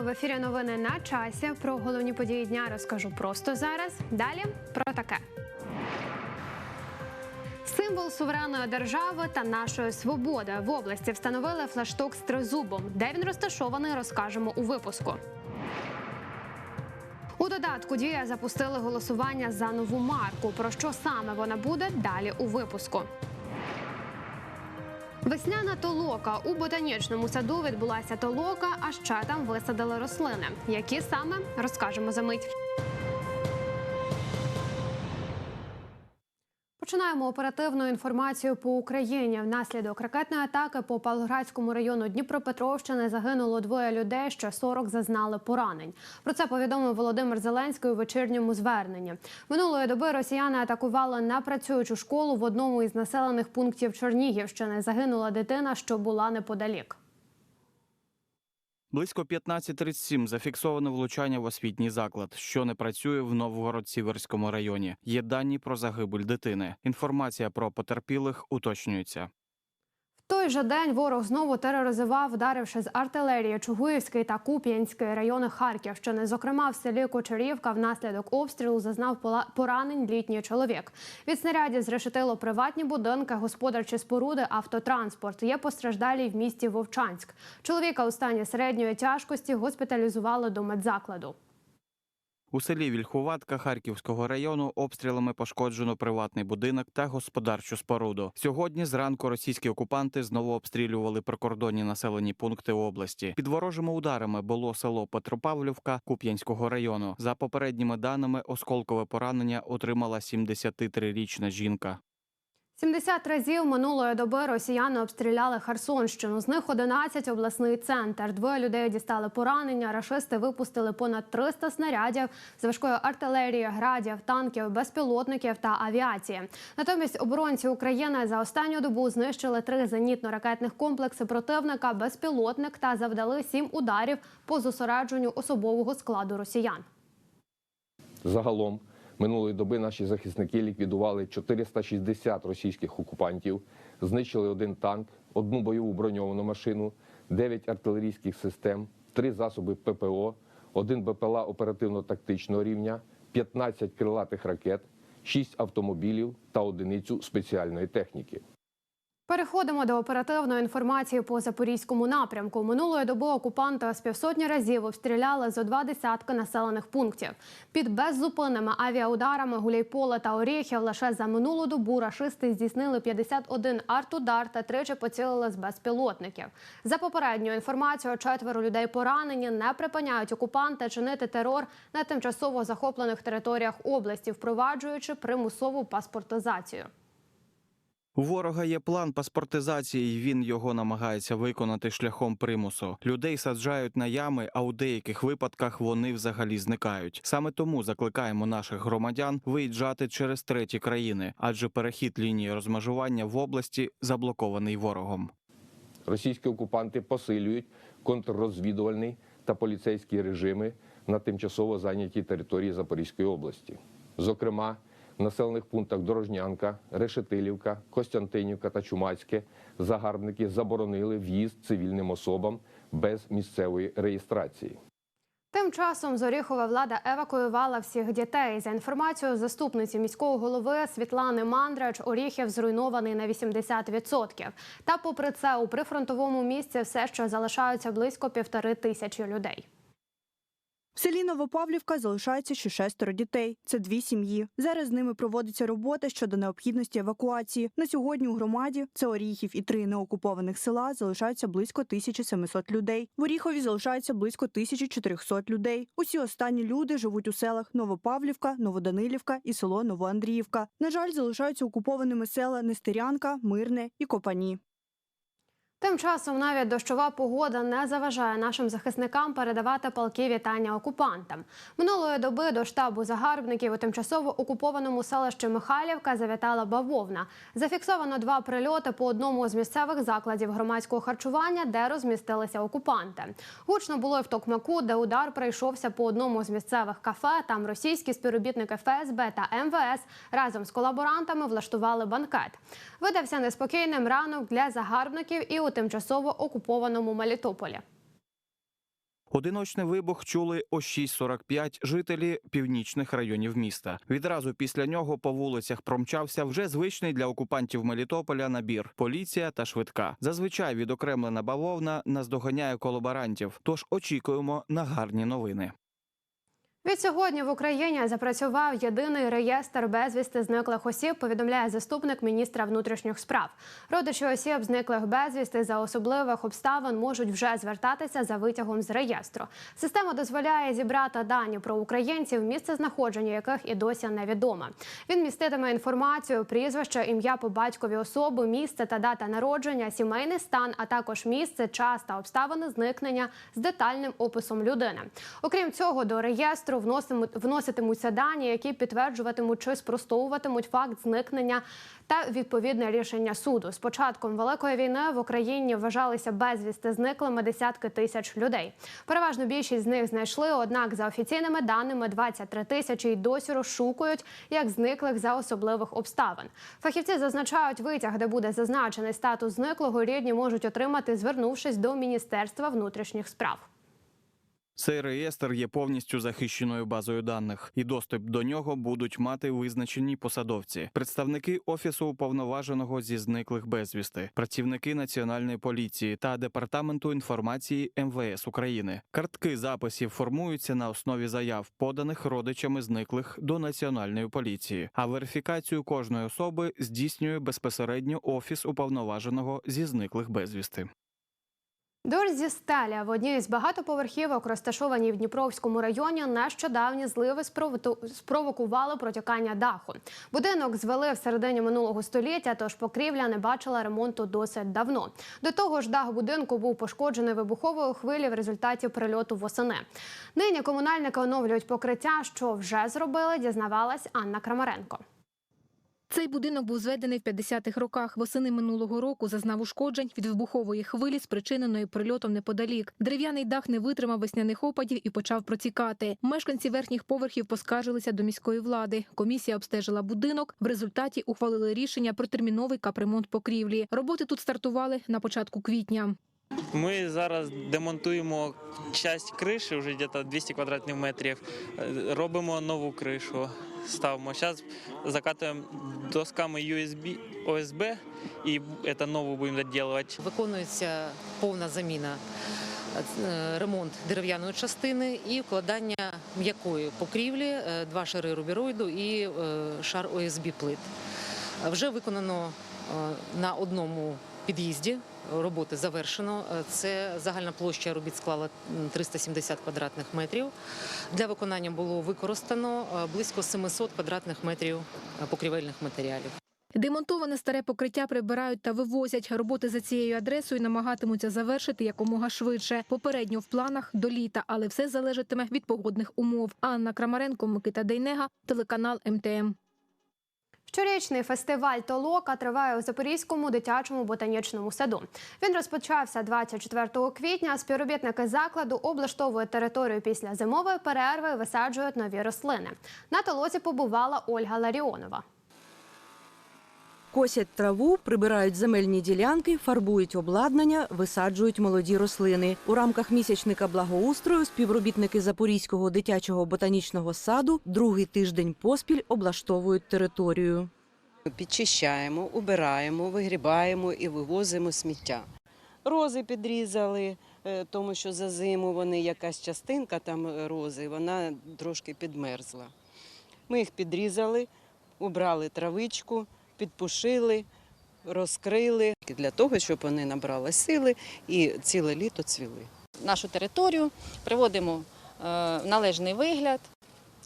в ефірі новини на часі. Про головні події дня розкажу просто зараз. Далі про таке. Символ суверенної держави та нашої свободи в області встановили флашток з тризубом. Де він розташований, розкажемо у випуску. У додатку дія запустили голосування за нову марку. Про що саме вона буде далі у випуску. Весняна толока у ботанічному саду відбулася толока, а ще там висадили рослини. Які саме розкажемо за мить. Починаємо оперативну інформацію по Україні. Внаслідок ракетної атаки по Павлоградському району Дніпропетровщини загинуло двоє людей. Ще 40 зазнали поранень. Про це повідомив Володимир Зеленський у вечірньому зверненні. Минулої доби росіяни атакували непрацюючу школу в одному із населених пунктів Чернігівщини. Загинула дитина, що була неподалік. Близько 15.37 зафіксовано влучання в освітній заклад, що не працює в Новгород-Сіверському районі. Є дані про загибель дитини. Інформація про потерпілих уточнюється. Той же день ворог знову тероризував, вдаривши з артилерії Чугуївський та Куп'янський райони Харківщини. Зокрема, в селі Кочерівка внаслідок обстрілу зазнав поранень літній чоловік. Від снарядів зрешетило приватні будинки, господарчі споруди, автотранспорт. Є постраждалі в місті Вовчанськ. Чоловіка у стані середньої тяжкості госпіталізували до медзакладу. У селі Вільхуватка Харківського району обстрілами пошкоджено приватний будинок та господарчу споруду. Сьогодні зранку російські окупанти знову обстрілювали прикордонні населені пункти області. Під ворожими ударами було село Петропавлівка Куп'янського району. За попередніми даними, осколкове поранення отримала 73-річна жінка. 70 разів минулої доби росіяни обстріляли Херсонщину. З них 11 – обласний центр. Двоє людей дістали поранення. Рашисти випустили понад 300 снарядів з важкої артилерії, градів, танків, безпілотників та авіації. Натомість оборонці України за останню добу знищили три зенітно-ракетних комплекси противника, безпілотник та завдали сім ударів по зосередженню особового складу росіян. Загалом минулої доби наші захисники ліквідували 460 російських окупантів, знищили один танк, одну бойову броньовану машину, 9 артилерійських систем, 3 засоби ППО, один БПЛА оперативно-тактичного рівня, 15 крилатих ракет, 6 автомобілів та одиницю спеціальної техніки. Переходимо до оперативної інформації по запорізькому напрямку. Минулої доби окупанти з півсотні разів обстріляли зо два десятки населених пунктів. Під беззупинними авіаударами Гуляйполе та Оріхів лише за минулу добу рашисти здійснили 51 артудар та тричі поцілили з безпілотників. За попередньою інформацією, четверо людей поранені не припиняють окупанти чинити терор на тимчасово захоплених територіях області, впроваджуючи примусову паспортизацію. У ворога є план паспортизації, і він його намагається виконати шляхом примусу. Людей саджають на ями, а у деяких випадках вони взагалі зникають. Саме тому закликаємо наших громадян виїжджати через треті країни, адже перехід лінії розмежування в області заблокований ворогом. Російські окупанти посилюють контррозвідувальний та поліцейські режими на тимчасово зайнятій території Запорізької області. Зокрема, населених пунктах Дорожнянка, Решетилівка, Костянтинівка та Чумацьке загарбники заборонили в'їзд цивільним особам без місцевої реєстрації. Тим часом з Оріхова влада евакуювала всіх дітей. За інформацією заступниці міського голови Світлани Мандрач, Оріхів зруйнований на 80%. Та, попри це, у прифронтовому місці все ще залишаються близько півтори тисячі людей. В селі Новопавлівка залишається ще шестеро дітей. Це дві сім'ї. Зараз з ними проводиться робота щодо необхідності евакуації. На сьогодні у громаді це Оріхів і три неокупованих села залишаються близько 1700 людей. В Оріхові залишається близько 1400 людей. Усі останні люди живуть у селах Новопавлівка, Новоданилівка і село Новоандріївка. На жаль, залишаються окупованими села Нестерянка, Мирне і Копані. Тим часом навіть дощова погода не заважає нашим захисникам передавати палки вітання окупантам. Минулої доби до штабу загарбників у тимчасово окупованому селищі Михайлівка завітала бавовна. Зафіксовано два прильоти по одному з місцевих закладів громадського харчування, де розмістилися окупанти. Гучно було і в Токмаку, де удар прийшовся по одному з місцевих кафе. Там російські співробітники ФСБ та МВС разом з колаборантами влаштували банкет. Видався неспокійним ранок для загарбників і тимчасово окупованому Мелітополі. Одиночний вибух чули о 6.45 жителі північних районів міста. Відразу після нього по вулицях промчався вже звичний для окупантів Мелітополя набір поліція та швидка. Зазвичай відокремлена бавовна наздоганяє колаборантів. Тож очікуємо на гарні новини. Від сьогодні в Україні запрацював єдиний реєстр безвісти зниклих осіб. Повідомляє заступник міністра внутрішніх справ. Родичі осіб зниклих безвісти за особливих обставин можуть вже звертатися за витягом з реєстру. Система дозволяє зібрати дані про українців, місце знаходження яких і досі невідоме. Він міститиме інформацію, прізвище, ім'я по батькові особи, місце та дата народження, сімейний стан, а також місце, час та обставини зникнення з детальним описом людини. Окрім цього, до реєстру вносимуть- вноситимуться дані, які підтверджуватимуть чи спростовуватимуть факт зникнення та відповідне рішення суду. З початком великої війни в Україні вважалися безвісти зниклими десятки тисяч людей. Переважно більшість з них знайшли. Однак, за офіційними даними, 23 тисячі й досі розшукують як зниклих за особливих обставин. Фахівці зазначають, витяг, де буде зазначений статус зниклого, рідні можуть отримати, звернувшись до Міністерства внутрішніх справ. Цей реєстр є повністю захищеною базою даних, і доступ до нього будуть мати визначені посадовці, представники офісу уповноваженого зі зниклих безвісти, працівники національної поліції та департаменту інформації МВС України. Картки записів формуються на основі заяв, поданих родичами зниклих до національної поліції. А верифікацію кожної особи здійснює безпосередньо офіс уповноваженого зі зниклих безвісти. Дощ зі стеля в одній з багатоповерхівок, розташованій в Дніпровському районі, нещодавні зливи спровокували протікання даху. Будинок звели в середині минулого століття, тож покрівля не бачила ремонту досить давно. До того ж, дах будинку був пошкоджений вибуховою хвилі в результаті прильоту восени. Нині комунальники оновлюють покриття, що вже зробили, дізнавалась Анна Крамаренко. Цей будинок був зведений в 50-х роках. Восени минулого року зазнав ушкоджень від вибухової хвилі, спричиненої прильотом неподалік. Дерев'яний дах не витримав весняних опадів і почав протікати. Мешканці верхніх поверхів поскаржилися до міської влади. Комісія обстежила будинок. В результаті ухвалили рішення про терміновий капремонт покрівлі. Роботи тут стартували на початку квітня. Ми зараз демонтуємо часть криші, вже десь 200 квадратних метрів. Е, Робимо нову кришу. Ставимо. Зараз закатуємо досками USB, ОСБ і це нову будемо доділувати. Виконується повна заміна, е, ремонт дерев'яної частини і вкладання м'якої покрівлі, е, два шари рубіроїду і е, шар ОСБ плит. Вже виконано на одному під'їзді. Роботи завершено. Е, Це загальна площа робіт склала м, 370 квадратних метрів. Для виконання було використано е, близько 700 квадратних метрів е, покрівельних матеріалів. Демонтоване старе покриття прибирають та вивозять. Роботи за цією адресою намагатимуться завершити якомога швидше. Попередньо в планах до літа, але все залежатиме від погодних умов. Анна Крамаренко, Микита Дейнега, телеканал МТМ. Щорічний фестиваль Толока триває у Запорізькому дитячому ботанічному саду. Він розпочався 24 квітня. Співробітники закладу облаштовують територію після зимової перерви, і висаджують нові рослини. На толоці побувала Ольга Ларіонова. Косять траву, прибирають земельні ділянки, фарбують обладнання, висаджують молоді рослини. У рамках місячника благоустрою співробітники Запорізького дитячого ботанічного саду другий тиждень поспіль облаштовують територію. Підчищаємо, убираємо, вигрібаємо і вивозимо сміття. Рози підрізали, е, тому що за зиму вони якась частинка там рози, вона трошки підмерзла. Ми їх підрізали, убрали травичку, підпушили, розкрили для того, щоб вони набрали сили і ціле літо цвіли. нашу територію, приводимо е, в належний вигляд,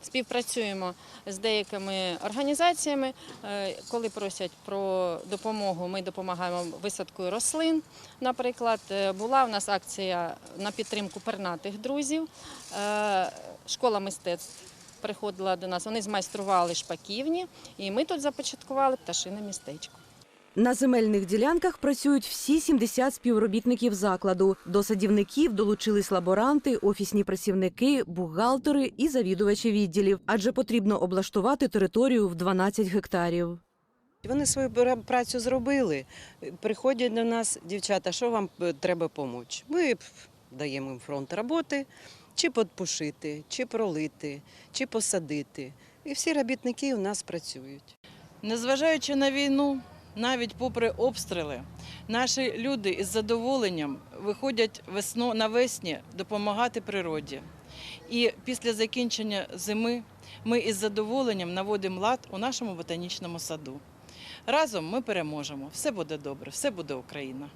співпрацюємо з деякими організаціями. Е, Коли просять про допомогу, ми допомагаємо висадкою рослин. Наприклад, е, була у нас акція на підтримку пернатих друзів. Школа мистецтв приходила до нас. Вони змайстрували шпаківні, і ми тут започаткували пташине містечко. На земельних ділянках працюють всі 70 співробітників закладу. До садівників долучились лаборанти, офісні працівники, бухгалтери і завідувачі відділів, адже потрібно облаштувати територію в 12 гектарів. Вони свою працю зробили. Приходять до нас, дівчата, що вам е, треба допомогти? Ми даємо їм фронт роботи, чи подпушити, чи пролити, чи посадити. І всі робітники у нас працюють. Незважаючи на війну, навіть попри обстріли, наші люди із задоволенням виходять весно навесні допомагати природі. І після закінчення зими ми із задоволенням наводимо лад у нашому ботанічному саду. Разом ми переможемо. Все буде добре, все буде Україна.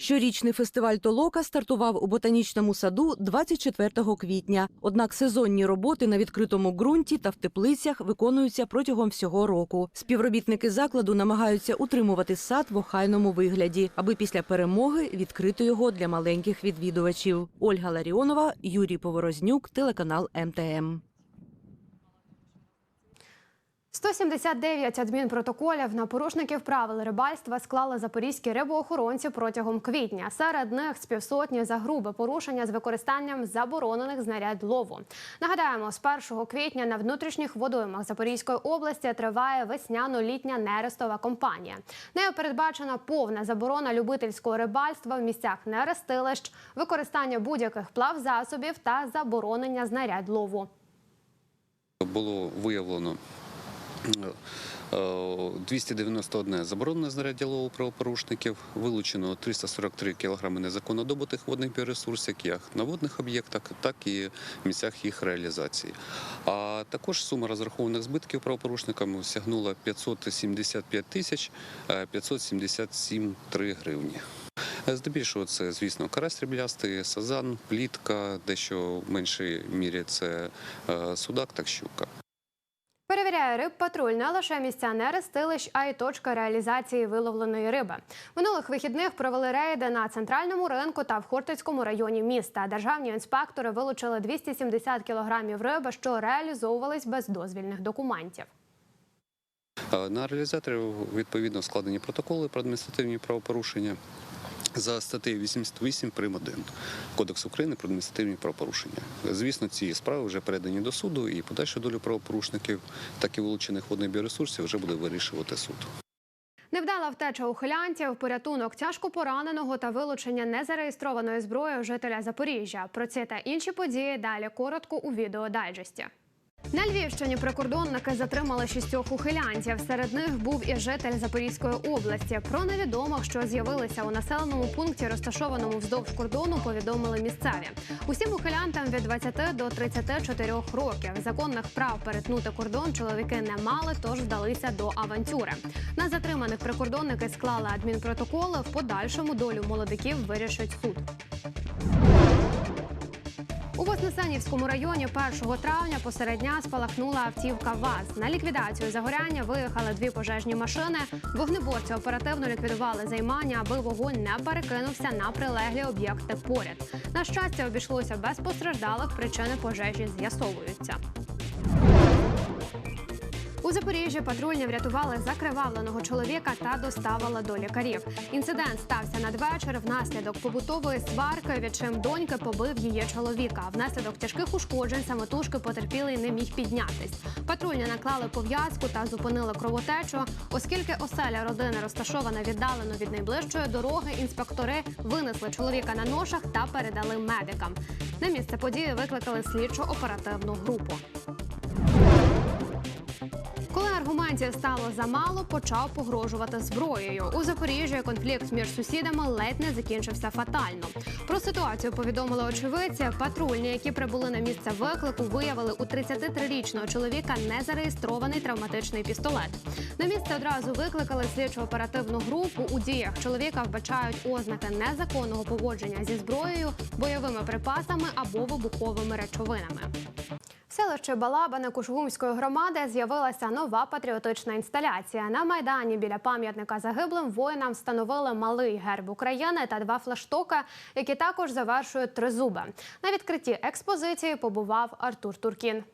Щорічний фестиваль Толока стартував у ботанічному саду 24 квітня. Однак сезонні роботи на відкритому ґрунті та в теплицях виконуються протягом всього року. Співробітники закладу намагаються утримувати сад в охайному вигляді, аби після перемоги відкрити його для маленьких відвідувачів. Ольга Ларіонова, Юрій Поворознюк, телеканал МТМ. 179 адмінпротоколів на порушників правил рибальства склали запорізькі рибоохоронці протягом квітня. Серед них з півсотні за грубе порушення з використанням заборонених знарядь лову. Нагадаємо, з 1 квітня на внутрішніх водоймах Запорізької області триває весняно-літня нерестова кампанія. Нею передбачена повна заборона любительського рибальства в місцях нерестилищ, використання будь-яких плавзасобів та заборонення знарядь лову. було виявлено 291 заборонене знаряддя лову правопорушників, вилучено 343 кг незаконно добутих водних біоресурсів, як на водних об'єктах, так і в місцях їх реалізації. А також сума розрахованих збитків правопорушникам сягнула 575 тисяч е, 577 3 гривні. Е, Здебільшого це, звісно, карась сріблястий, сазан, плітка, дещо в меншій мірі це е, судак та щука. Перевіряє рибпатруль не лише місця нерестилищ, а й точка реалізації виловленої риби. Минулих вихідних провели рейди на центральному ринку та в Хортицькому районі міста. Державні інспектори вилучили 270 кілограмів риби, що реалізовувались без дозвільних документів. Е, На реалізаторів відповідно складені протоколи про адміністративні правопорушення за статтею 88 прим. 1 Кодексу України про адміністративні правопорушення. Звісно, ці справи вже передані до суду, і подальшу долю правопорушників, так і вилучених водних біоресурсів вже буде вирішувати суд. Невдала втеча ухилянтів, порятунок тяжко пораненого та вилучення незареєстрованої зброї жителя Запоріжжя. Про це та інші події далі коротко у відеодайджесті. На Львівщині прикордонники затримали шістьох ухилянтів. Серед них був і житель Запорізької області. Про невідомих, що з'явилися у населеному пункті, розташованому вздовж кордону, повідомили місцеві. Усім ухилянтам від 20 до 34 років. Законних прав перетнути кордон чоловіки не мали, тож вдалися до авантюри. На затриманих прикордонники склали адмінпротоколи. В подальшому долю молодиків вирішить суд. У Вознесенівському районі 1 травня посеред дня спалахнула автівка ВАЗ. На ліквідацію загоряння виїхали дві пожежні машини. Вогнеборці оперативно ліквідували займання, аби вогонь не перекинувся на прилеглі об'єкти поряд. На щастя, обійшлося без постраждалих. Причини пожежі з'ясовуються. У Запоріжжі патрульні врятували закривавленого чоловіка та доставили до лікарів. Інцидент стався надвечір внаслідок побутової сварки, відчим доньки побив її чоловіка. Внаслідок тяжких ушкоджень самотужки потерпілий не міг піднятись. Патрульні наклали пов'язку та зупинили кровотечу. Оскільки оселя родини розташована віддалено від найближчої дороги, інспектори винесли чоловіка на ношах та передали медикам. На місце події викликали слідчо оперативну групу. Аргументів стало замало, почав погрожувати зброєю. У Запоріжжі конфлікт між сусідами ледь не закінчився фатально. Про ситуацію повідомили очевидці. Патрульні, які прибули на місце виклику, виявили у 33-річного чоловіка незареєстрований травматичний пістолет. На місце одразу викликали слідчо оперативну групу. У діях чоловіка вбачають ознаки незаконного поводження зі зброєю, бойовими припасами або вибуховими речовинами. В селищі Балабане Кушгумської громади з'явилася нова патріотична інсталяція. На майдані біля пам'ятника загиблим воїнам встановили малий герб України та два флаштока, які також завершують тризуби. На відкритті експозиції побував Артур Туркін.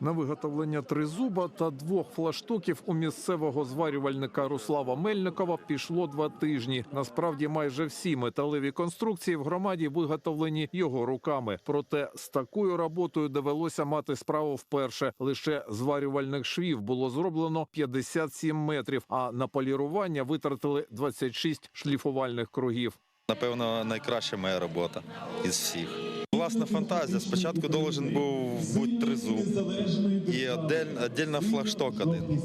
На виготовлення тризуба та двох флаштоків у місцевого зварювальника Руслава Мельникова пішло два тижні. Насправді, майже всі металеві конструкції в громаді виготовлені його руками. Проте з такою роботою довелося мати справу вперше. Лише зварювальних швів було зроблено 57 метрів, а на полірування витратили 26 шліфувальних кругів. Напевно, найкраща моя робота із всіх. Власна фантазія. Спочатку должен був бути тризуб і отдельно флагшток один.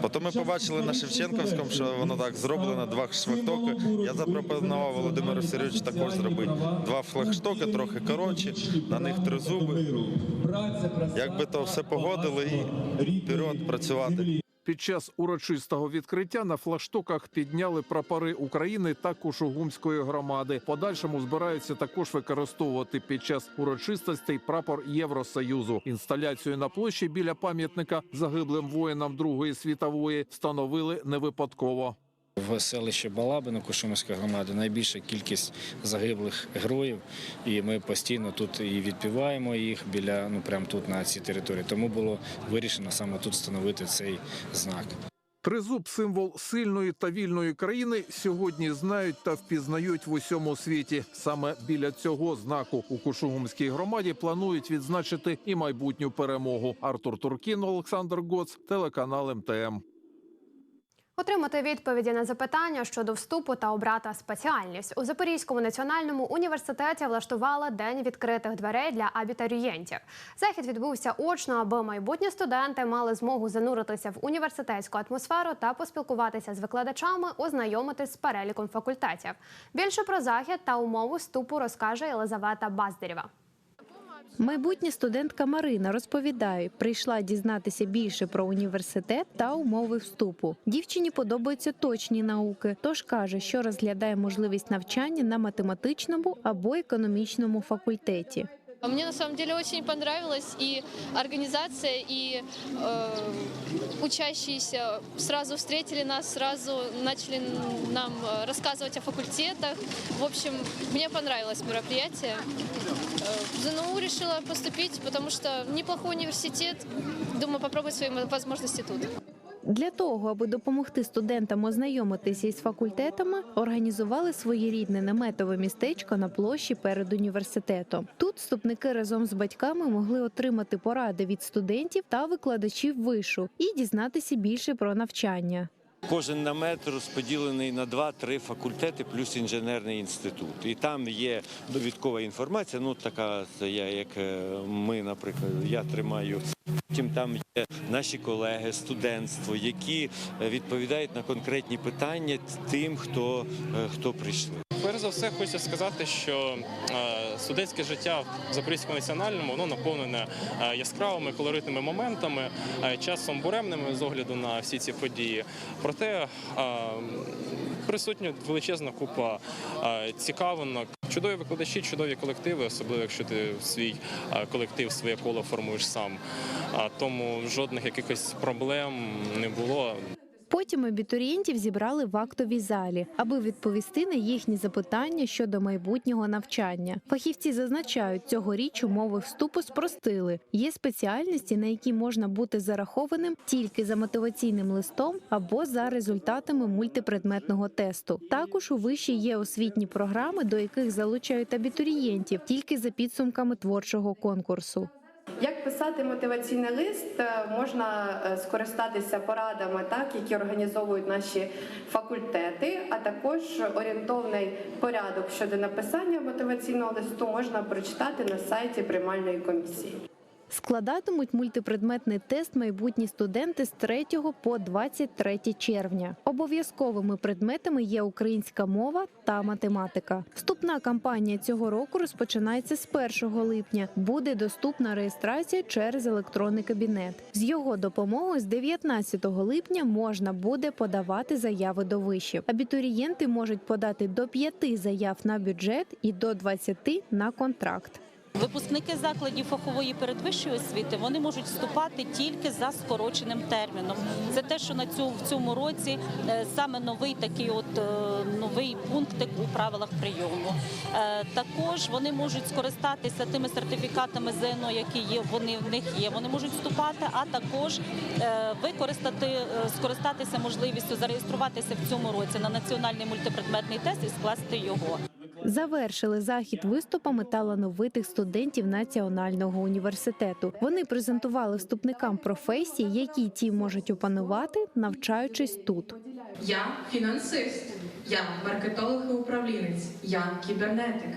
Потім ми побачили на Шевченківському, що воно так зроблено, два флагштоки. Я запропонував Володимиру Сергійовичу також зробити два флагштоки, трохи коротші, на них тризуби. Якби то все погодили і вперед працювати. Під час урочистого відкриття на флагштоках підняли прапори України та Кушугумської громади. Подальшому збираються також використовувати під час урочистостей прапор Євросоюзу. Інсталяцію на площі біля пам'ятника загиблим воїнам Другої світової встановили не випадково. В селищі Балабино Кушумської громади найбільша кількість загиблих героїв, і ми постійно тут і відпіваємо їх біля ну прямо тут на цій території. Тому було вирішено саме тут встановити цей знак. Тризуб символ сильної та вільної країни сьогодні знають та впізнають в усьому світі. Саме біля цього знаку у Кушугумській громаді планують відзначити і майбутню перемогу. Артур Туркін, Олександр Гоц, телеканал МТМ. Отримати відповіді на запитання щодо вступу та обрати спеціальність у Запорізькому національному університеті влаштували день відкритих дверей для абітурієнтів. Захід відбувся очно, аби майбутні студенти мали змогу зануритися в університетську атмосферу та поспілкуватися з викладачами, ознайомитись з переліком факультетів. Більше про захід та умови вступу розкаже Єлизавета Баздирєва. Майбутня студентка Марина розповідає, прийшла дізнатися більше про університет та умови вступу. Дівчині подобаються точні науки, тож каже, що розглядає можливість навчання на математичному або економічному факультеті. Мне на самом деле очень понравилось и организация, и э, учащиеся сразу встретили нас, сразу начали нам э, рассказывать о факультетах. В общем, мне понравилось мероприятие. Э, В ЗНУ решила поступить, потому что неплохой университет. Думаю, попробовать свои возможности тут. Для того, аби допомогти студентам ознайомитися із факультетами, організували своєрідне наметове містечко на площі перед університетом. Тут вступники разом з батьками могли отримати поради від студентів та викладачів вишу і дізнатися більше про навчання. Кожен намет розподілений на два-три факультети плюс інженерний інститут. І там є довідкова інформація. Ну така я, як е, ми, наприклад, я тримаю. Потім там є наші колеги, студентство, які е, відповідають на конкретні питання тим, хто, е, хто прийшли. Перш за все, хочу сказати, що е, студентське життя в Запорізькому національному воно наповнене е, яскравими колоритними моментами, е, часом буремними з огляду на всі ці події. Проте присутня величезна купа цікавинок. Чудові викладачі, чудові колективи, особливо якщо ти свій колектив, своє коло формуєш сам. Тому жодних якихось проблем не було. Потім абітурієнтів зібрали в актовій залі, аби відповісти на їхні запитання щодо майбутнього навчання. Фахівці зазначають, цьогоріч умови вступу спростили. Є спеціальності, на які можна бути зарахованим тільки за мотиваційним листом або за результатами мультипредметного тесту. Також у виші є освітні програми, до яких залучають абітурієнтів тільки за підсумками творчого конкурсу. Як писати мотиваційний лист, е, можна е, скористатися порадами, так які організовують наші факультети, а також орієнтовний порядок щодо написання мотиваційного листу можна прочитати на сайті приймальної комісії. Складатимуть мультипредметний тест майбутні студенти з 3 по 23 червня. Обов'язковими предметами є українська мова та математика. Вступна кампанія цього року розпочинається з 1 липня. Буде доступна реєстрація через електронний кабінет. З його допомогою з 19 липня можна буде подавати заяви до вишів. Абітурієнти можуть подати до 5 заяв на бюджет і до 20 на контракт. Випускники закладів фахової передвищої освіти вони можуть вступати тільки за скороченим терміном. Це те, що на цю в цьому році е, саме новий такий, от е, новий пунктик у правилах прийому. Е, Також вони можуть скористатися тими сертифікатами ЗНО, які є. Вони в них є. Вони можуть вступати, а також використати скористатися можливістю зареєструватися в цьому році на національний мультипредметний тест і скласти його. Завершили захід виступами талановитих студентів національного університету. Вони презентували вступникам професії, які ті можуть опанувати, навчаючись тут. Я фінансист. Я маркетолог і управлінець. Я кібернетик.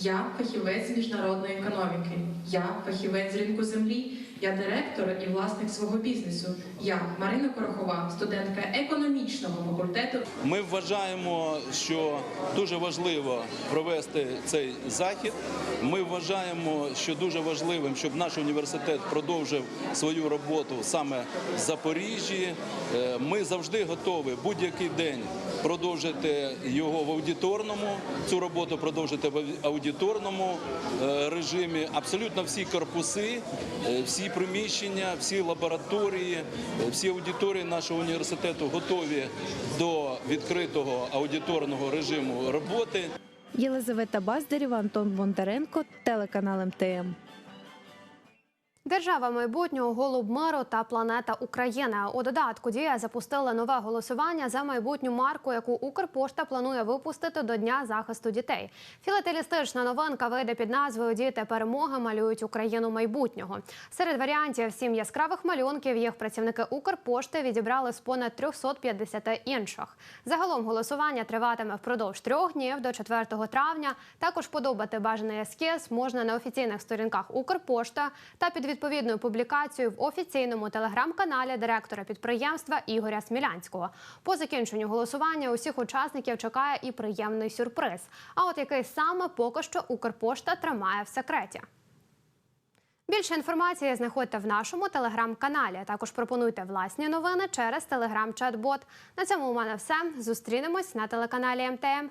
Я фахівець міжнародної економіки. Я фахівець ринку землі. Я директор і власник свого бізнесу. Я Марина Корохова, студентка економічного факультету Ми вважаємо, що дуже важливо провести цей захід. Ми вважаємо, що дуже важливим, щоб наш університет продовжив свою роботу саме в Запоріжжі. Е, Ми завжди готові будь-який день продовжити його в аудиторному. Цю роботу продовжити в аудиторному е, режимі. Абсолютно всі корпуси, е, всі приміщення, всі лабораторії, всі аудиторії нашого університету готові до відкритого аудиторного режиму роботи. Єлизавета Баздарєва, Антон Бондаренко, телеканал МТМ. Держава майбутнього голуб миру та планета Україна. У додатку дія запустила нове голосування за майбутню марку, яку Укрпошта планує випустити до Дня захисту дітей. Філателістична новинка вийде під назвою Діти перемоги малюють Україну майбутнього. Серед варіантів сім яскравих малюнків їх працівники Укрпошти відібрали з понад 350 інших. Загалом голосування триватиме впродовж трьох днів до 4 травня. Також подобати бажаний ескіз можна на офіційних сторінках Укрпошта та під відповідною публікацією в офіційному телеграм-каналі директора підприємства Ігоря Смілянського. По закінченню голосування усіх учасників чекає і приємний сюрприз. А от який саме поки що Укрпошта тримає в секреті. Більше інформації знаходьте в нашому телеграм-каналі. Також пропонуйте власні новини через телеграм-чат-бот. На цьому у мене все. Зустрінемось на телеканалі МТМ.